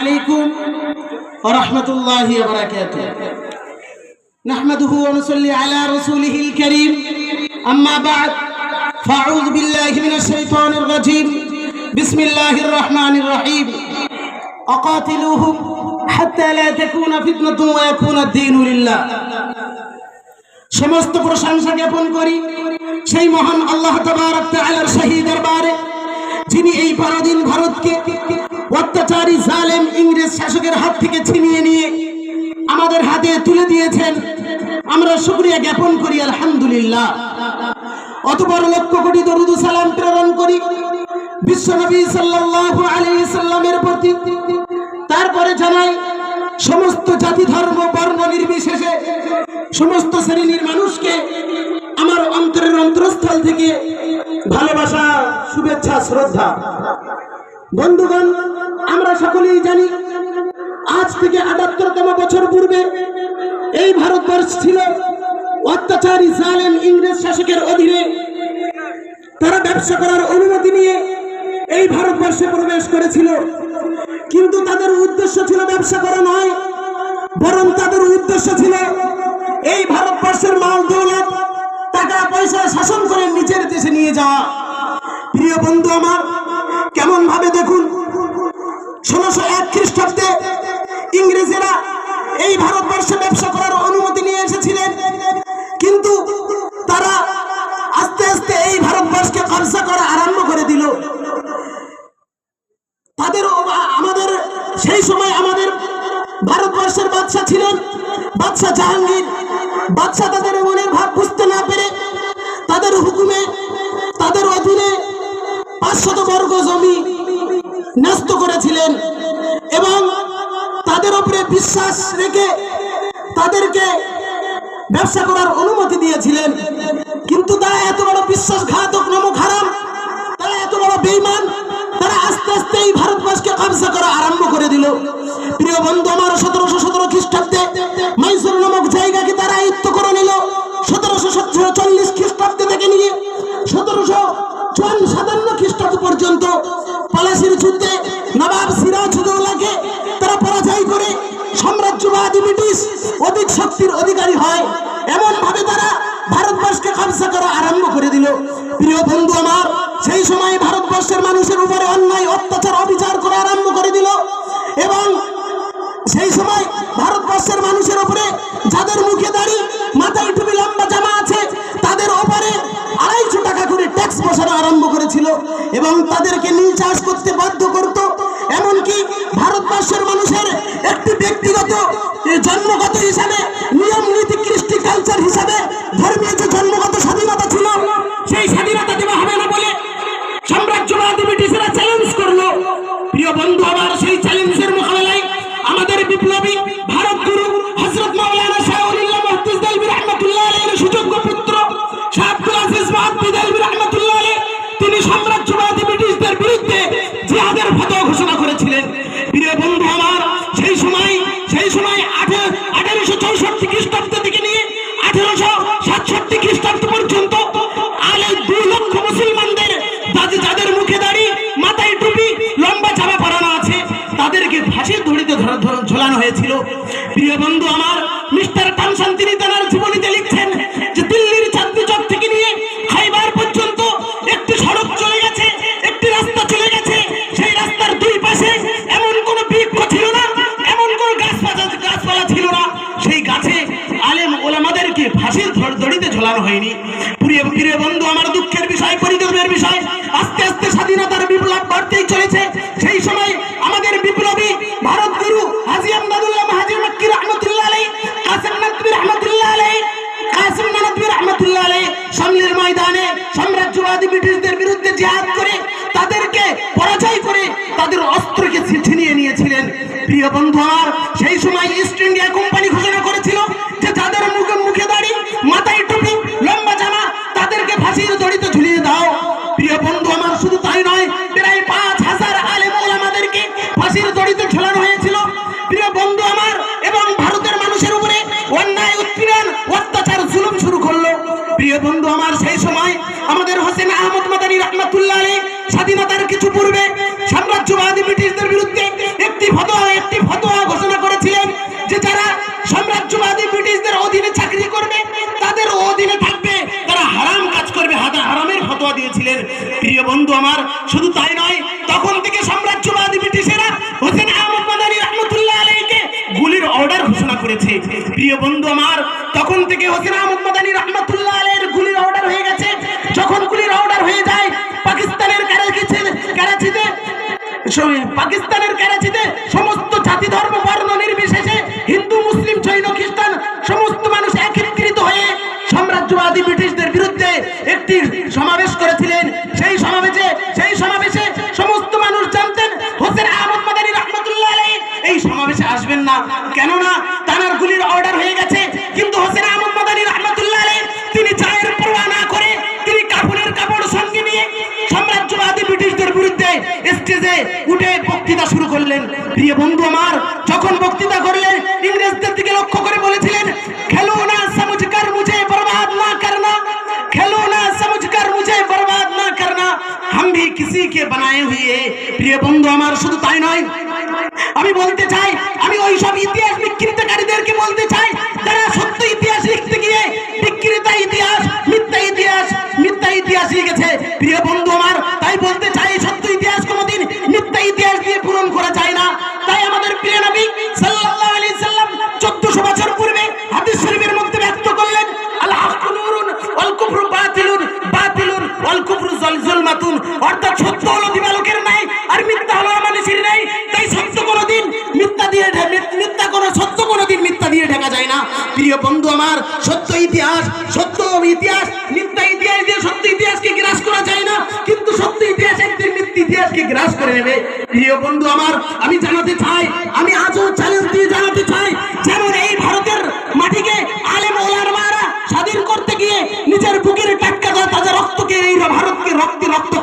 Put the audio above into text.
عليكم ورحمة الله وبركاته نحمده ونصلي على رسوله الكريم أما بعد فأعوذ بالله من الشيطان الرجيم بسم الله الرحمن الرحيم أقاتلوهم حتى لا تكون فتنة ويكون الدين لله সমস্ত প্রশংসা জ্ঞাপন করি সেই মহান আল্লাহ তাবারক তাআলার শাহী দরবারে যিনি এই পরাধীন ভারতকে অত্যাচারী জালেম ইংরেজ শাসকের হাত থেকে ছিনিয়ে নিয়ে আমাদের হাতে তুলে দিয়েছেন। আমরা শুকরিয়া জ্ঞাপন করি, আলহামদুলিল্লাহ। অতপর লক্ষ কোটি দরুদ সালাম প্রেরণ করি। বিশ্বনবী সাল্লাল্লাহু আলাইহি সাল্লামের প্রতি। তারপরে জানাই, সমস্ত জাতি, ধর্ম, বর্ণ নির্বিশেষে সমস্ত শ্রেণির মানুষকে আমার অন্তরের অন্তরস্থল থেকে ভালোবাসা, শুভেচ্ছা, শ্রদ্ধা বন্ধুগণ, আমরা সকলেই জানি, আজ থেকে আটাত্তরতম বছর পূর্বে এই ভারতবর্ষ ছিল অত্যাচারী, জালেম ইংরেজ শাসকের অধীনে। তারা ব্যবসা করার অনুমতি নিয়ে এই ভারতবর্ষে প্রবেশ করেছিল। কিন্তু তাদের উদ্দেশ্য ছিল ব্যবসা করা নয়, বরং তাদের উদ্দেশ্য ছিল এই ভারতবর্ষের মাল দৌলত টাকা পয়সা শাসন করে নিচের দেশে নিয়ে যাওয়া। প্রিয় বন্ধু আমার ভাবে দেখুন। উপরে বিশ্বাস রেখে তাদেরকে ব্যবসা করার অনুমতি দিয়েছিলেন। কিন্তু তারা এত বড় বিশ্বাসঘাতক, নামক হারাম, তারা এত বড় বেইমান তারা আস্তে আস্তে এই ভারতবর্ষকে কবজা করা আরম্ভ করে দিল। প্রিয় বন্ধু, আমার সতেরোশো সতেরো খ্রিস্টাব্দে মাইসুর নামক জায়গাকে তারা আয়ত্ত করে নিল। সতেরোশো চল্লিশ খ্রিস্টাব্দে থেকে নিয়ে সতেরোশো চুয়ান্ন সাতান্ন খ্রিস্টাব্দ পর্যন্ত পলাশির যুদ্ধে নবাব শক্তির অধিকারী হয়। এমন ভাবে তারা ভারতবর্ষকে কবজা করা আরম্ভ করে দিল। প্রিয় বন্ধু আমার, সেই সময় ভারতবর্ষের মানুষের উপরে অন্যায়, অত্যাচার, অবিচার করা আরম্ভ করে দিল। এবং সেই সময় ভারতবর্ষের মানুষের উপরে যাদের মুখে দাড়ি, মাথায় টুপি, লম্বা জামা আছে, তাদের ওপরে আড়াইশো টাকা করে ট্যাক্স বসানো আরম্ভ করেছিল। এবং তাদেরকে নীল চাষ করতে বাধ্য করত করেছিলেন প্রিয় বন্ধু আমার, সেই সময় সেই সময় আঠারোশো চৌষট্টি খ্রিস্টাব্দ থেকে নিয়ে আঠারোশো সাতষট্টি খ্রিস্টাব্দ পর্যন্ত আলে দুই লক্ষ মুসলমানদের যাদের যাদের মুখে দাড়ি, মাথায় টুপি, লম্বা চাপা পরানো আছে, তাদেরকে ফাঁসির দড়িতে ধরা- ধরা- ঝোলানো হয়েছিল। প্রিয় বন্ধু আমার, মিস্টার টানসান তিনি দড়িতে ঝোলানো হয়নি। প্রিয় প্রিয় বন্ধু আমার দুঃখের ফাঁসির দড়িতে ঝোলানো হয়েছিল। প্রিয় বন্ধু আমার, এবং ভারতের মানুষের উপরে অন্যায়, উৎপীড়ন, অত্যাচার, জুলুম শুরু করল। প্রিয় বন্ধু আমার, সেই সময় আমাদের হোসেন আহমদ মাদানী রহমাতুল্লাহ স্বাধীনতার কিছু পূর্বে সাম্রাজ্যবাদী ব্রিটিশদের বিরুদ্ধে একটি ফতোয়া একটি ফতোয়া ঘোষণা করেছিলেন যে যারা সাম্রাজ্যবাদী ব্রিটিশদের অধীনে চাকরি করবে, তাদের অধীনে থাকবে, তারা হারাম কাজ করবে হাতা হারামের ফতোয়া দিয়েছিলেন। প্রিয় বন্ধু আমার, শুধু তাই নয়, তখন থেকে হোসেন আহমদ মাদানী রহমতুল্লাহ আলের গুলির অর্ডার হয়ে গেছে। যখন গুলির অর্ডার হয়ে যায়, পাকিস্তানের কারাচিতে কারাচিতে পাকিস্তানের কারাচিতে সমস্ত জাতি ধর্ম, বর্ণ, নির্বিশেষে হিন্দু, মুসলিম, জৈন, খ্রিস্টান, সমস্ত মানুষ একত্রিত হয়ে সাম্রাজ্যবাদী ব্রিটিশদের বিরুদ্ধে একটি সমাবেশ করেছিলেন। সেই না। কেননা তানার গুলির অর্ডার হয়ে গেছে। কিন্তু হোসেন আহমদ মাদানী রহমতুল্লাহ তিনি চায়ের পরোয়া না করে তিনি কাপড়ের কাপড় সঙ্গে নিয়ে সাম্রাজ্যবাদী ব্রিটিশদের বিরুদ্ধে স্টেজে উঠে বক্তৃতা শুরু করলেন। প্রিয় বন্ধু আমার, যখন বক্তৃতা করলেন, ইংরেজদের দিকে লক্ষ্য করে বলেছিলেন, খেলো না সমুঝ মুঝে বরবাদ না করনা, খেলো না সমুঝ মুঝে বরবাদ না করনা। হাম ভি কিসি কে বানায়ে হুয়ে প্রিয় বন্ধু আমার, শুধু তাই নয়, আমি বলতে চাই সব ইতিহাস বিকৃতকারীদেরকে বলতে চাই। যারা সত্য ইতিহাস লিখতে গিয়ে বিকৃত ইতিহাস, মিথ্যা ইতিহাস মিথ্যা ইতিহাস লিখেছে। প্রিয় করে নেবে। প্রিয় বন্ধু আমার, আমি জানাতে চাই, আমি আজও চ্যালেঞ্জ দিয়ে জানাতে চাই, যেমন এই ভারতের মাটিকে আলেম ওলামারা স্বাধীন করতে গিয়ে নিজের বুকের টাটকা তাজা রক্তকে এই ভারতকে রক্তে রক্ত